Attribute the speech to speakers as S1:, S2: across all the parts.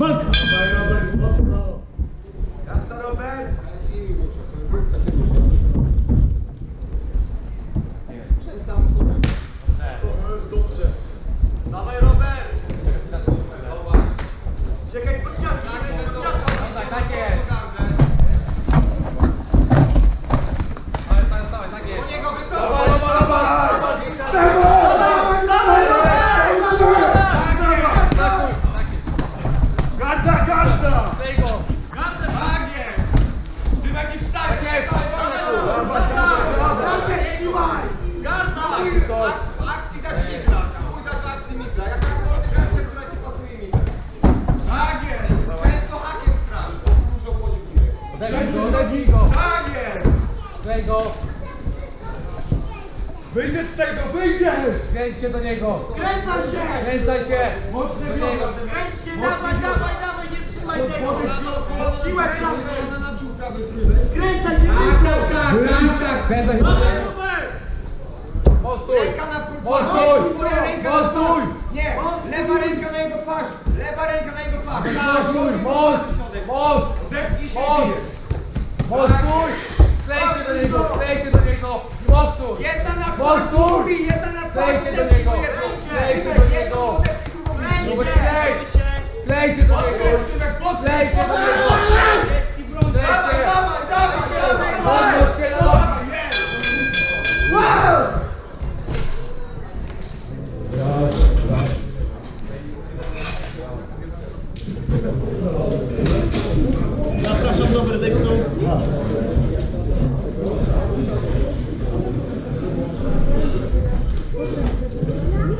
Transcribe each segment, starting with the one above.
S1: Bak. Odegnij go, odegnij go!
S2: Tak jest!
S1: Klej go!
S2: Wyjdziesz z tego, wyjdziesz!
S1: Kręć się do niego!
S3: Kręcaj się!
S1: Kręcaj się!
S2: Mocne
S1: Do
S2: biodra.
S1: niego!
S3: Kręć się, dawaj, dawaj, dawaj, nie trzymaj tego! Siłę pracy! Skręcaj się,
S1: Kręcaj się do niego! Postój!
S2: Ręka na
S1: Postój!
S2: Twoja ręka na
S1: Postój!
S2: twarz! Nie! Lewa ręka na jego twarz! Lewa ręka na jego twarz!
S1: Postój! Most! Most!
S2: Depnij się
S1: Most!
S2: bijesz.
S1: Postój! Klej się do niego! Klej się do niego! Postój!
S2: Jedna na!
S1: Postój!
S2: Jedna na twarz!
S1: Klej się do niego. Klej się do niego. klej! Klej się do niego! Klej się do niego!
S2: Dawaj, dawaj, dawaj, dawaj!
S1: Podnoś się
S2: Dawaj! Wow!
S3: Zapraszam do werdyktu.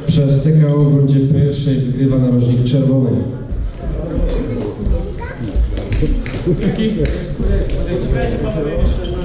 S4: Przez TKO w rundzie pierwszej wygrywa narożnik czerwony.
S3: Na...